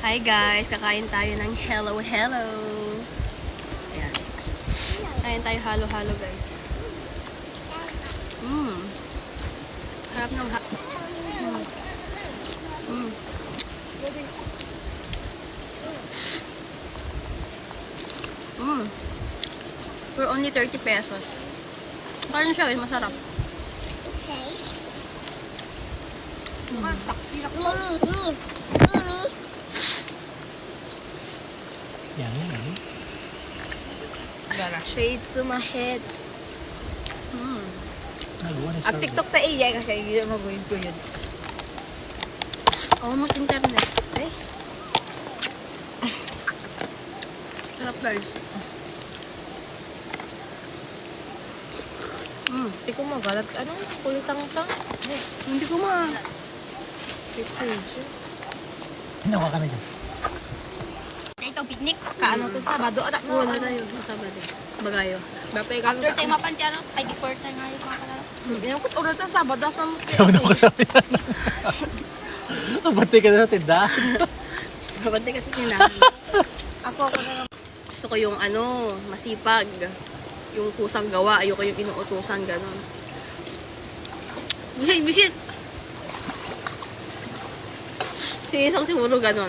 Hi guys, kakain tayo ng hello hello. Ayan. Kain tayo halo-halo guys. Mmm. Harap ng ha... Mmm. Mmm. Mmm. For only 30 pesos. Parang siya, eh, masarap. Okay. Mm. Mimi, Mimi, Mimi. Yan, yan. Shade to my head. Mm. Na At TikTok ta iya kasi hindi maguyod ko yun. Almost internet. Eh. Sarap guys. Mm. Hindi ko magalat. Ano? Kulitang-tang. Hindi ko ma... Nakuha ka na dyan. Ikaw, picnic. Kaano to Sabado? Anak mo. Wala tayo. Masabali. Bagayo. Bapay ka. After tayo mapansyano, ay di fourth time nga yung mga kalala. Yung kut ang Sabado. Asa mo? Ewan ako sa yan. Bantay ka na sa tindahan. Kabante kasi kinahan. Ako, ako na. Gusto ko yung ano, masipag. Yung kusang gawa. Ayoko yung inuutusan, gano'n. Bisit, bisit! Si Isang siguro gano'n.